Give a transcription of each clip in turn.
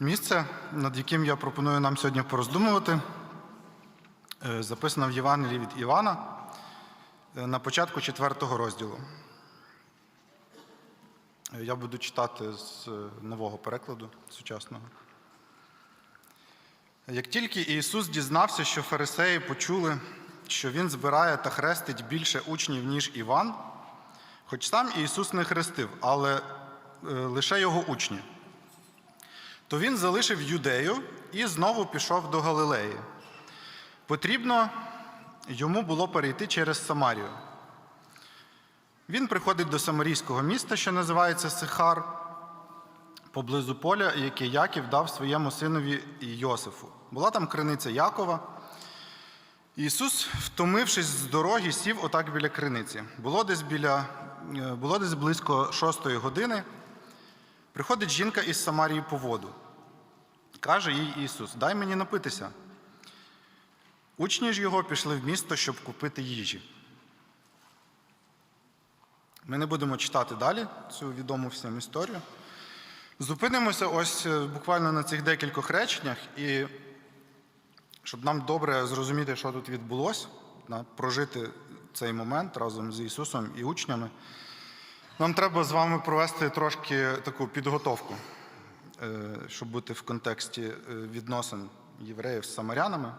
Місце, над яким я пропоную нам сьогодні пороздумувати, е, записано в Євангелії від Івана е, на початку четвертого розділу. Е, Я буду читати з е, нового перекладу сучасного. Як тільки Ісус дізнався, що фарисеї почули, що Він збирає та хрестить більше учнів, ніж Іван, хоч сам Ісус не хрестив, але е, лише його учні, то він залишив юдею і знову пішов до Галилеї. Потрібно йому було перейти через Самарію. Він приходить до самарійського міста, що називається Сихар, поблизу поля, яке Яків дав своєму синові Йосифу. Була там криниця Якова. Ісус, втомившись з дороги, сів отак біля криниці. Було десь, біля, е, було десь близько шостої години. Приходить жінка із Самарії по воду. Каже їй Ісус: Дай мені напитися. Учні ж його пішли в місто, щоб купити їжі. Ми не будемо читати далі цю відому всім історію. Зупинимося ось е, буквально на цих декількох реченнях, і щоб нам добре зрозуміти, що тут відбулося, прожити цей момент разом з Ісусом і учнями, нам треба з вами провести трошки таку підготовку, е, щоб бути в контексті е, відносин євреїв з самарянами.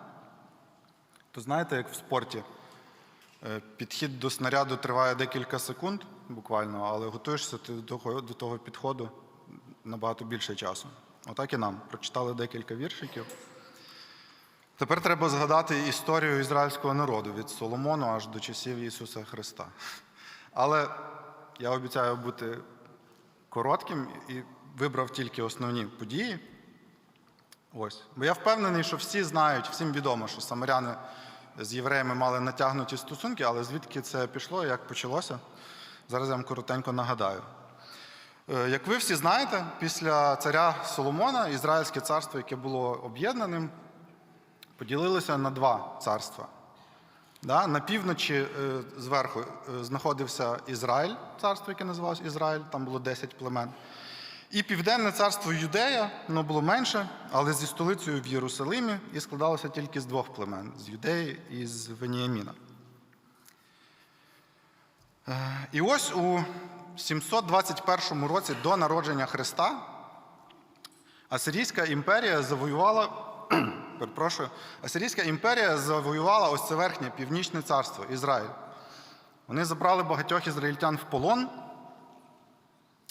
То знаєте, як в спорті, е, підхід до снаряду триває декілька секунд буквально, але готуєшся ти до того, до того підходу набагато більше часу. Отак і нам. Прочитали декілька віршиків. Тепер треба згадати історію ізраїльського народу від Соломону аж до часів Ісуса Христа. Але я обіцяю бути коротким і вибрав тільки основні події. Ось. Бо я впевнений, що всі знають, всім відомо, що самаряни з євреями мали натягнуті стосунки, але звідки це пішло, як почалося, зараз я вам коротенько нагадаю. Е, Як ви всі знаєте, після царя Соломона Ізраїльське царство, яке було об'єднаним, поділилося на два царства. Да? На півночі е, зверху е, знаходився Ізраїль, царство, яке називалось Ізраїль, там було 10 племен. І південне царство Юдея, воно було менше, але зі столицею в Єрусалимі і складалося тільки з двох племен з Юдеї і з Веніаміна. Е, І ось у 721 році до народження Христа Асирійська імперія завоювала, перепрошую, Асирійська імперія завоювала ось це верхнє північне царство Ізраїль. Вони забрали багатьох ізраїльтян в полон,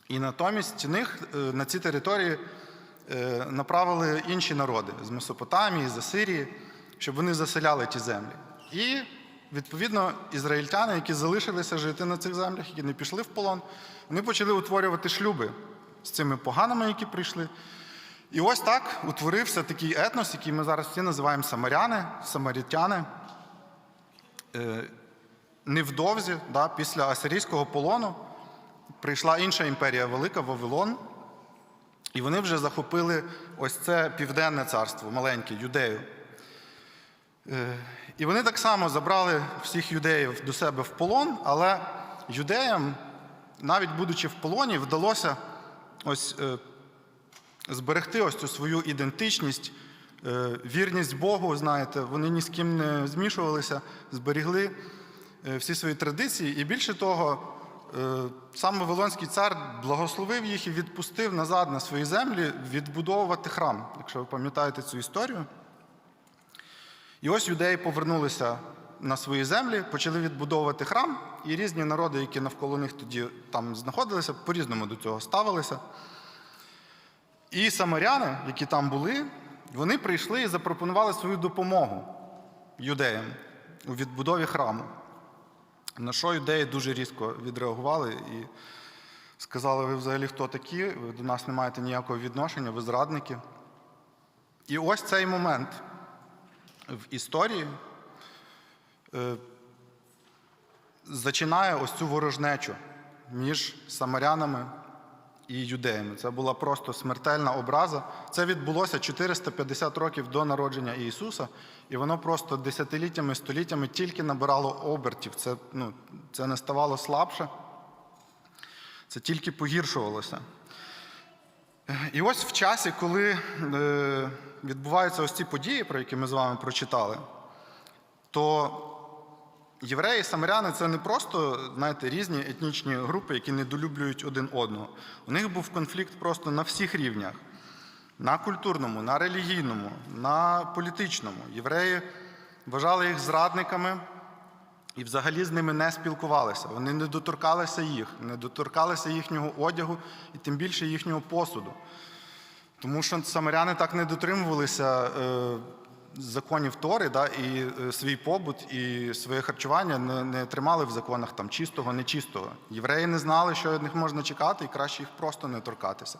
і натомість них е, на ці території е, направили інші народи з Месопотамії, з Асирії, щоб вони заселяли ті землі. І, відповідно, ізраїльтяни, які залишилися жити на цих землях, які не пішли в полон, вони почали утворювати шлюби з цими поганими, які прийшли. І ось так утворився такий етнос, який ми зараз всі називаємо самаряни, самарітяни. Е, Невдовзі, да, після асирійського полону, прийшла інша імперія Велика Вавилон, і вони вже захопили ось це південне царство, маленьке, юдею. Е, І вони так само забрали всіх юдеїв до себе в полон, але юдеям, навіть будучи в полоні, вдалося ось е, зберегти ось цю свою ідентичність, е, вірність Богу, знаєте, вони ні з ким не змішувалися, зберігли е, всі свої традиції. І більше того, е, сам Вавилонський цар благословив їх і відпустив назад на свої землі відбудовувати храм, якщо ви пам'ятаєте цю історію. І ось юдеї повернулися на свої землі, почали відбудовувати храм, і різні народи, які навколо них тоді там знаходилися, по-різному до цього ставилися. І самаряни, які там були, вони прийшли і запропонували свою допомогу юдеям у відбудові храму. На що юдеї дуже різко відреагували і сказали: ви взагалі хто такі? Ви до нас не маєте ніякого відношення, ви зрадники. І ось цей момент в історії е, зачинає ось цю ворожнечу між самарянами і юдеями. Це була просто смертельна образа. Це відбулося 450 років до народження Ісуса, і воно просто десятиліттями, століттями тільки набирало обертів. Це, ну, це не ставало слабше, це тільки погіршувалося. І ось в часі, коли е, відбуваються ось ці події, про які ми з вами прочитали, то євреї самаряни це не просто знаєте, різні етнічні групи, які недолюблюють один одного. У них був конфлікт просто на всіх рівнях: на культурному, на релігійному, на політичному. Євреї вважали їх зрадниками і взагалі з ними не спілкувалися. Вони не доторкалися їх, не доторкалися їхнього одягу і тим більше їхнього посуду. Тому що самаряни так не дотримувалися е, законів Тори, да, і е, свій побут, і своє харчування не, не тримали в законах там, чистого, нечистого. Євреї не знали, що від них можна чекати, і краще їх просто не торкатися.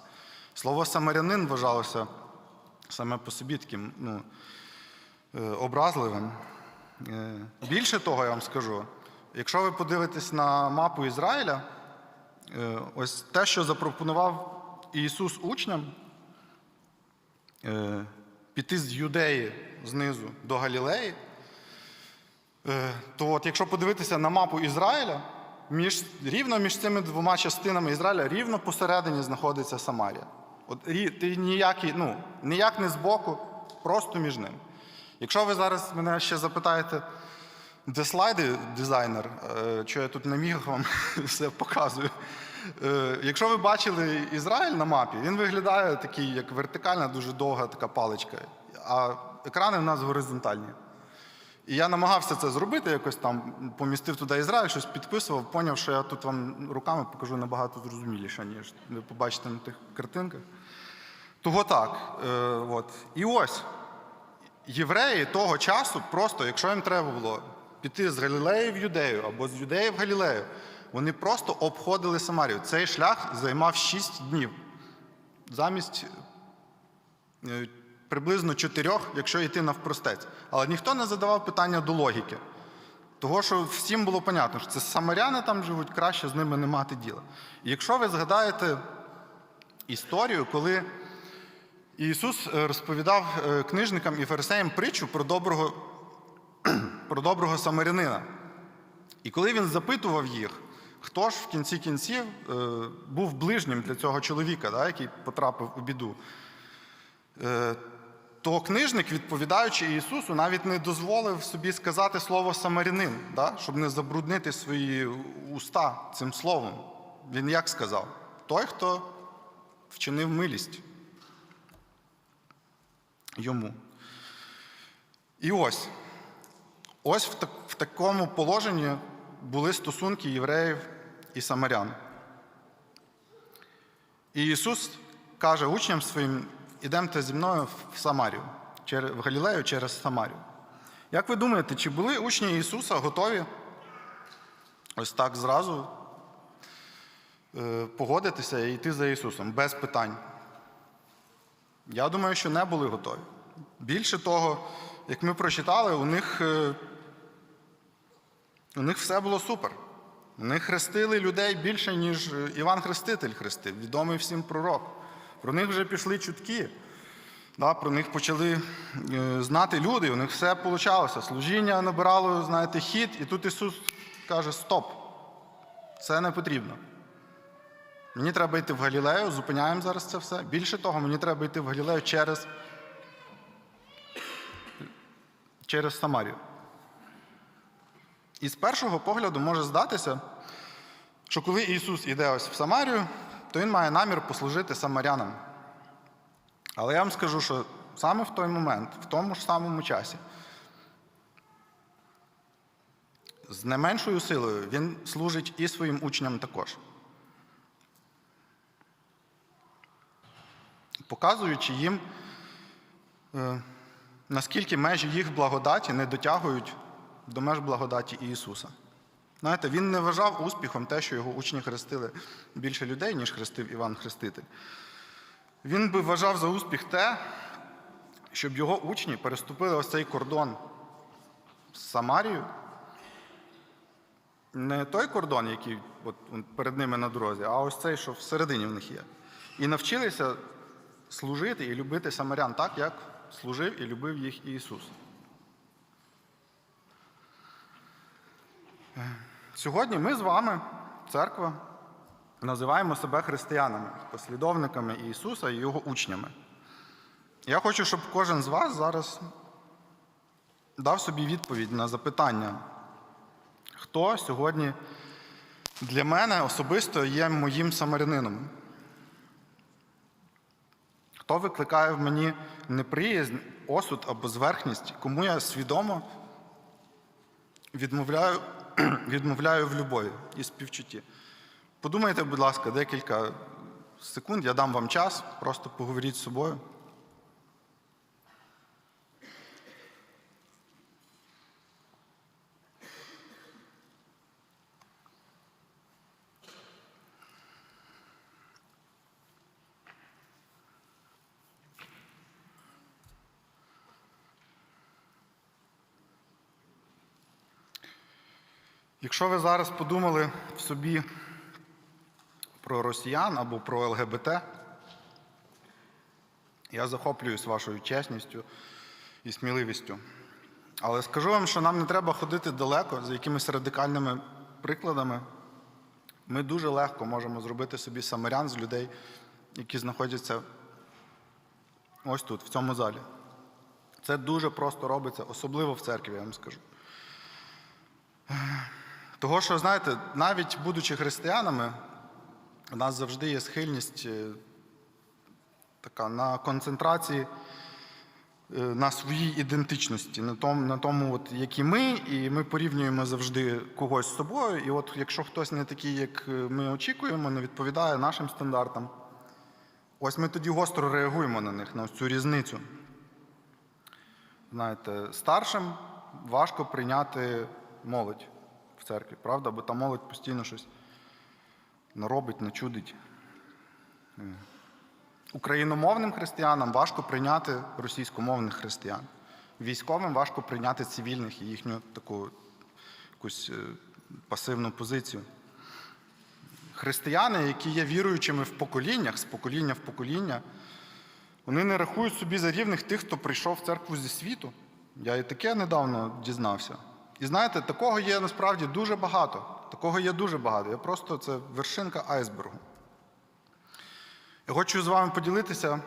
Слово самарянин вважалося саме по собі таким ну, е, образливим. Е, Більше того, я вам скажу, якщо ви подивитесь на мапу Ізраїля, ось те, що запропонував Ісус учням, піти з Юдеї знизу до Галілеї, е, то от якщо подивитися на мапу Ізраїля, між, рівно між цими двома частинами Ізраїля, рівно посередині знаходиться Самарія. От ти ніякий, ну, ніяк не збоку, просто між ними. Якщо ви зараз мене ще запитаєте, де слайди, дизайнер, е, що я тут на мігах вам все показую. Е, Якщо ви бачили Ізраїль на мапі, він виглядає такий, як вертикальна, дуже довга така паличка, а екрани в нас горизонтальні. І я намагався це зробити, якось там помістив туди Ізраїль, щось підписував, поняв, що я тут вам руками покажу набагато зрозуміліше, ніж ви побачите на тих картинках. Того так. Е, от. І ось євреї того часу, просто, якщо їм треба було піти з Галілеї в Юдею або з Юдеї в Галілею, вони просто обходили Самарію. Цей шлях займав 6 днів. Замість е, приблизно 4, якщо йти навпростець. Але ніхто не задавав питання до логіки. Того, що всім було понятно, що це самаряни там живуть, краще з ними не мати діла. І якщо ви згадаєте історію, коли Ісус е, розповідав е, книжникам і фарисеям притчу про доброго, про доброго самарянина. І коли він запитував їх, хто ж в кінці кінців е, був ближнім для цього чоловіка, да, який потрапив у біду, е, то книжник, відповідаючи Ісусу, навіть не дозволив собі сказати слово самарянин, да, щоб не забруднити свої уста цим словом. Він як сказав? Той, хто вчинив милість йому. І ось. Ось в, так, в такому положенні були стосунки євреїв і самарян. І Ісус каже учням своїм: ідемте зі мною в Самарію, в Галілею через Самарію. Як ви думаєте, чи були учні Ісуса готові ось так зразу е, погодитися і йти за Ісусом без питань? Я думаю, що не були готові. Більше того, як ми прочитали, у них, е, у них все було супер. Вони хрестили людей більше, ніж е, Іван Хреститель хрестив, відомий всім пророк. Про них вже пішли чутки. Да, про них почали е, знати люди, у них все вийшло. Служіння набирало, знаєте, хід, і тут Ісус каже: Стоп, це не потрібно. Мені треба йти в Галілею, зупиняємо зараз це все. Більше того, мені треба йти в Галілею через, через Самарію. І з першого погляду може здатися, що коли Ісус іде ось в Самарію, то Він має намір послужити самарянам. Але я вам скажу, що саме в той момент, в тому ж самому часі, з не меншою силою він служить і своїм учням також. Показуючи їм, е, наскільки межі їх благодаті не дотягують до меж благодаті Ісуса. Знаєте, він не вважав успіхом те, що його учні хрестили більше людей, ніж хрестив Іван Хреститель. Він би вважав за успіх те, щоб його учні переступили ось цей кордон з Самарією. Не той кордон, який от, перед ними на дорозі, а ось цей, що всередині в них є. І навчилися служити і любити самарян так, як служив і любив їх Ісус. Сьогодні ми з вами, церква, називаємо себе християнами, послідовниками Ісуса і Його учнями. Я хочу, щоб кожен з вас зараз дав собі відповідь на запитання, хто сьогодні для мене особисто є моїм самарянином. Хто викликає в мені неприязнь, осуд або зверхність, кому я свідомо відмовляю, відмовляю в любові і співчутті. Подумайте, будь ласка, декілька секунд, я дам вам час, просто поговоріть з собою. Якщо ви зараз подумали в собі про росіян або про ЛГБТ, я захоплююсь вашою чесністю і сміливістю. Але скажу вам, що нам не треба ходити далеко за якимись радикальними прикладами. Ми дуже легко можемо зробити собі самарян з людей, які знаходяться ось тут, в цьому залі. Це дуже просто робиться, особливо в церкві, я вам скажу. Того, що, знаєте, навіть будучи християнами, у нас завжди є схильність е, така на концентрації е, на своїй ідентичності, на тому, на тому от, які ми, і ми порівнюємо завжди когось з собою. І от якщо хтось не такий, як е, ми очікуємо, не відповідає нашим стандартам, ось ми тоді гостро реагуємо на них, на цю різницю. Знаєте, старшим важко прийняти молодь в церкві, правда? Бо та молодь постійно щось наробить, начудить. Е. Україномовним християнам важко прийняти російськомовних християн. Військовим важко прийняти цивільних і їхню таку якусь е, пасивну позицію. Християни, які є віруючими в поколіннях, з покоління в покоління, вони не рахують собі за рівних тих, хто прийшов в церкву зі світу. Я і таке недавно дізнався. І знаєте, такого є насправді дуже багато. Такого є дуже багато. Я просто це вершинка айсбергу. Я хочу з вами поділитися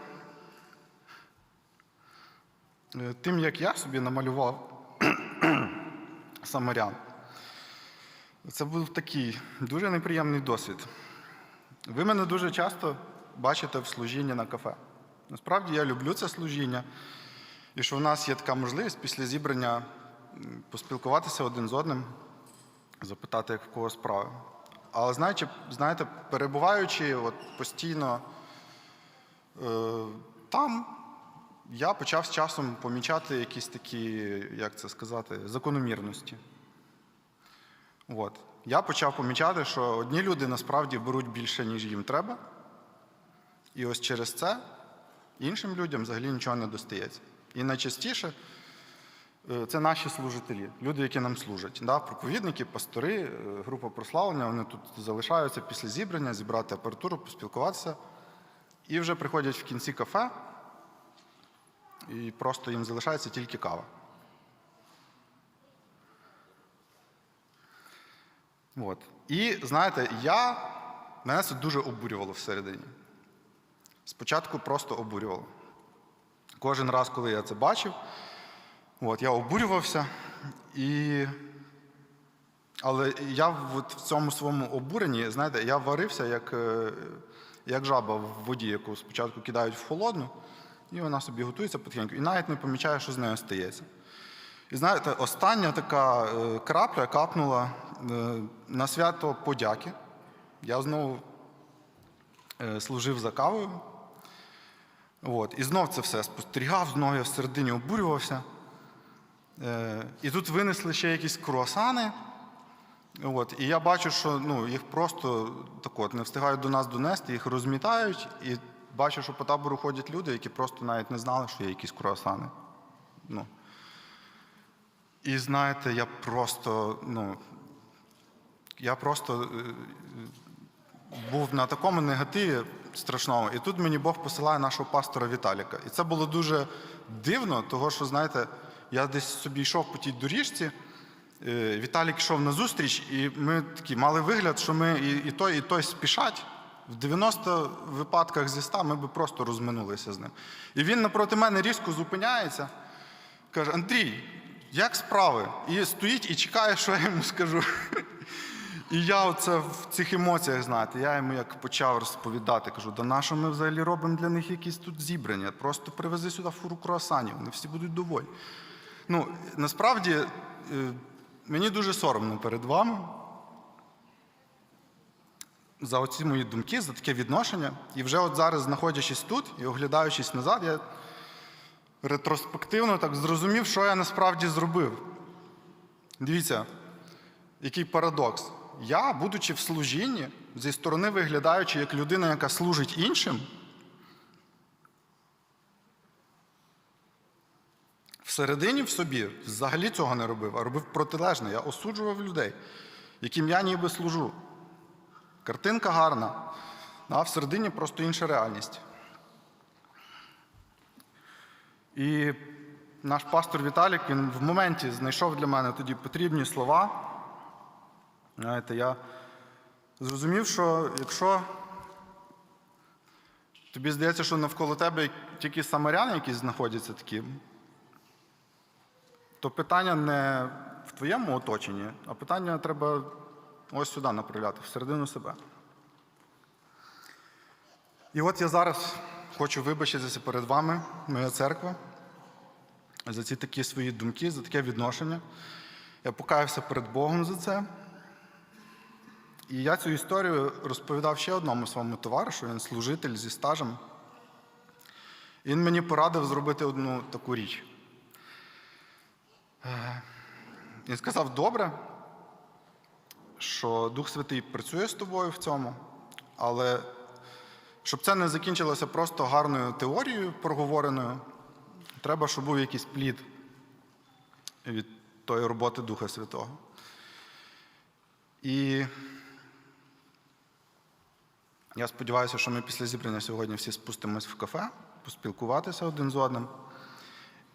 е, тим, як я собі намалював самарян. Це був такий дуже неприємний досвід. Ви мене дуже часто бачите в служінні на кафе. Насправді я люблю це служіння, і що в нас є така можливість після зібрання поспілкуватися один з одним, запитати, як в кого справи. Але знаєте, знаєте перебуваючи от постійно е, там, я почав з часом помічати якісь такі, як це сказати, закономірності. От. Я почав помічати, що одні люди насправді беруть більше, ніж їм треба. І ось через це іншим людям взагалі нічого не достається. І найчастіше це наші служителі, люди, які нам служать. Да? Проповідники, пастори, е, група прославлення, вони тут залишаються після зібрання, зібрати апаратуру, поспілкуватися. І вже приходять в кінці кафе, і просто їм залишається тільки кава. От. І знаєте, я, мене це дуже обурювало всередині. Спочатку просто обурювало. Кожен раз, коли я це бачив, от, я обурювався. І... Але я от в цьому своєму обуренні, знаєте, я варився як, е, як жаба в воді, яку спочатку кидають в холодну, і вона собі готується потихеньку, і навіть не помічає, що з нею стається. І знаєте, остання така е, крапля капнула е, на свято подяки. Я знову служив за кавою. От. І знов це все спостерігав, знову я всередині обурювався. Е, І тут винесли ще якісь круасани. От. І я бачу, що ну, їх просто так от, не встигають до нас донести, їх розмітають. І бачу, що по табору ходять люди, які просто навіть не знали, що є якісь круасани. Ну. І знаєте, я просто, ну, я просто е, був на такому негативі страшному. І тут мені Бог посилає нашого пастора Віталіка. І це було дуже дивно, того що, знаєте, я десь собі йшов по тій доріжці, е, Віталік йшов на зустріч, і ми такі мали вигляд, що ми і, і той, і той спішать. В 90 випадках зі 100 ми би просто розминулися з ним. І він напроти мене різко зупиняється, каже: Андрій, як справи? І стоїть і чекає, що я йому скажу. І я оце в цих емоціях, знаєте, я йому як почав розповідати, кажу, да на ми взагалі робимо для них якісь тут зібрання? Просто привези сюди фуру круасанів, вони всі будуть доволі. Ну, насправді, е, мені дуже соромно перед вами за оці мої думки, за таке відношення. І вже от зараз, знаходячись тут і оглядаючись назад, я ретроспективно так зрозумів, що я насправді зробив. Дивіться, який парадокс. Я, будучи в служінні, зі сторони виглядаючи як людина, яка служить іншим, всередині в собі взагалі цього не робив, а робив протилежне. Я осуджував людей, яким я ніби служу. Картинка гарна, а всередині просто інша реальність. І наш пастор Віталік він в моменті знайшов для мене тоді потрібні слова. Знаєте, я зрозумів, що якщо тобі здається, що навколо тебе тільки самаряни якісь знаходяться такі, то питання не в твоєму оточенні, а питання треба ось сюди направляти, всередину себе. І от я зараз хочу вибачитися перед вами, моя церква, за ці такі свої думки, за таке відношення. Я покаявся перед Богом за це. І я цю історію розповідав ще одному своєму товаришу, він служитель зі стажем. І Він мені порадив зробити одну таку річ. Е, Він сказав: добре, що Дух Святий працює з тобою в цьому, але щоб це не закінчилося просто гарною теорією проговореною, треба, щоб був якийсь плід від тої роботи Духа Святого. І я сподіваюся, що ми після зібрання сьогодні всі спустимось в кафе, поспілкуватися один з одним.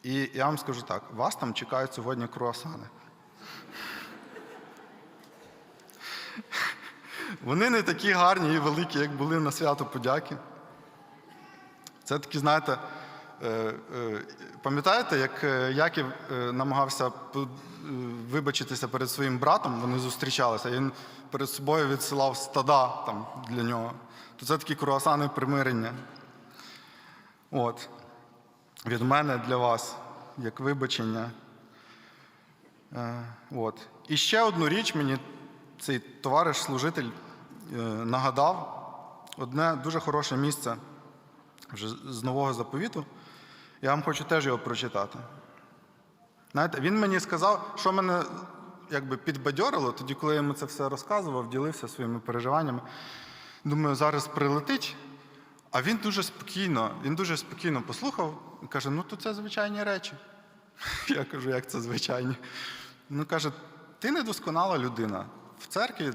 І я вам скажу так: вас там чекають сьогодні круасани. Вони не такі гарні і великі, як були на свято подяки. Це такі, знаєте, е, е, пам'ятаєте, як е, Яків намагався вибачитися перед своїм братом, вони зустрічалися, і він перед собою відсилав стада там, для нього. То це такі круасани примирення. От. Від мене для вас, як вибачення. Е, От. І ще одну річ мені цей товариш-служитель е, нагадав одне дуже хороше місце вже з нового заповіту. Я вам хочу теж його прочитати. Знаєте, він мені сказав, що мене якби підбадьорило, тоді, коли я йому це все розказував, ділився своїми переживаннями. Думаю, зараз прилетить. А він дуже спокійно, він дуже спокійно послухав каже: ну то це звичайні речі. Я кажу, як це звичайні? Ну каже, ти недосконала людина. В церкві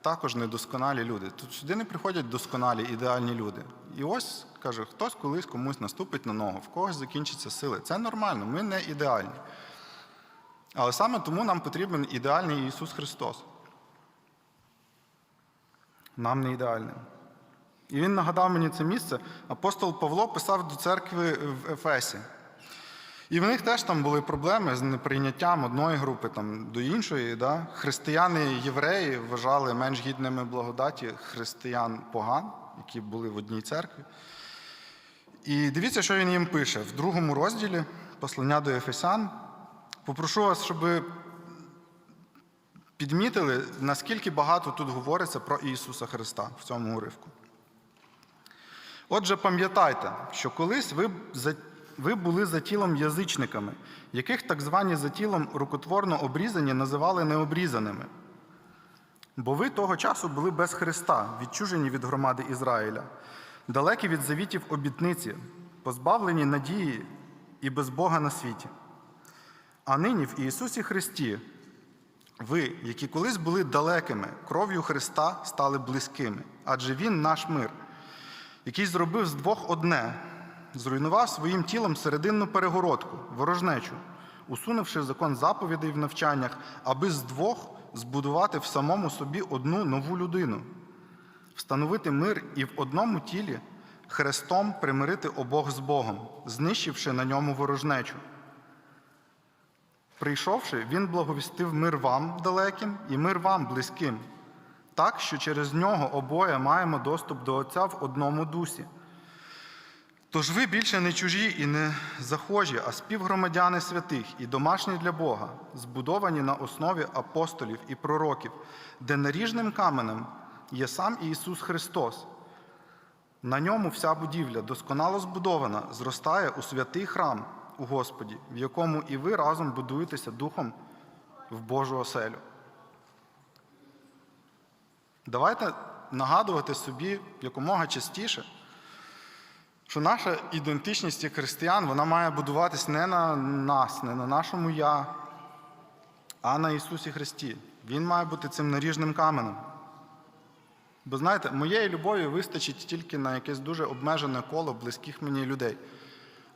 також недосконалі люди. Тут сюди не приходять досконалі, ідеальні люди. І ось, каже, хтось колись комусь наступить на ногу, в когось закінчаться сили. Це нормально, ми не ідеальні. Але саме тому нам потрібен ідеальний Ісус Христос. Нам не ідеальним. І він нагадав мені це місце. Апостол Павло писав до церкви в Ефесі. І в них теж там були проблеми з неприйняттям одної групи там, до іншої. Да? Християни-євреї вважали менш гідними благодаті християн поган, які були в одній церкві. І дивіться, що він їм пише в другому розділі послання до Ефесян. Попрошу вас, щоб ви підмітили, наскільки багато тут говориться про Ісуса Христа в цьому уривку. Отже, пам'ятайте, що колись ви, ви були за тілом язичниками, яких так звані за тілом рукотворно обрізані називали необрізаними. Бо ви того часу були без Христа, відчужені від громади Ізраїля, далекі від завітів обітниці, позбавлені надії і без Бога на світі. А нині в Ісусі Христі ви, які колись були далекими, кров'ю Христа стали близькими, адже Він наш мир, який зробив з двох одне, зруйнував своїм тілом серединну перегородку, ворожнечу, усунувши закон заповідей в навчаннях, аби з двох збудувати в самому собі одну нову людину, встановити мир і в одному тілі хрестом примирити обох з Богом, знищивши на ньому ворожнечу. Прийшовши, він благовістив мир вам далеким і мир вам близьким, так що через нього обоє маємо доступ до Отця в одному дусі. Тож ви більше не чужі і не захожі, а співгромадяни святих і домашні для Бога, збудовані на основі апостолів і пророків, де наріжним каменем є сам Ісус Христос. На ньому вся будівля, досконало збудована, зростає у святий храм у Господі, в якому і ви разом будуєтеся духом в Божу оселю. Давайте нагадувати собі якомога частіше, що наша ідентичність як християн вона має будуватись не на нас, не на нашому я, а на Ісусі Христі. Він має бути цим наріжним каменем. Бо знаєте, моєї любові вистачить тільки на якесь дуже обмежене коло близьких мені людей.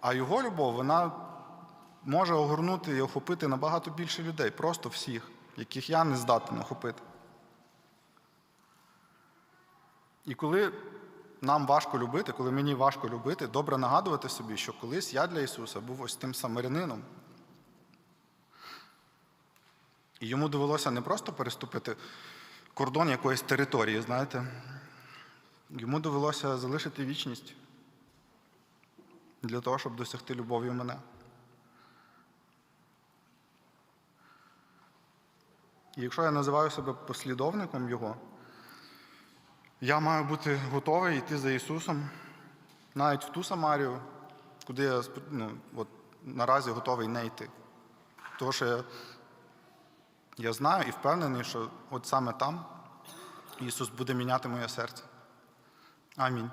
А його любов, вона може огорнути і охопити набагато більше людей, просто всіх, яких я не здатен охопити. І коли нам важко любити, коли мені важко любити, добре нагадувати собі, що колись я для Ісуса був ось тим самарянином. І йому довелося не просто переступити кордон якоїсь території, знаєте. Йому довелося залишити вічність для того, щоб досягти любові мене. І якщо я називаю себе послідовником Його, я маю бути готовий йти за Ісусом навіть в ту Самарію, куди я ну, от, наразі готовий не йти. Тому що я, я знаю і впевнений, що от саме там Ісус буде міняти моє серце. Амінь.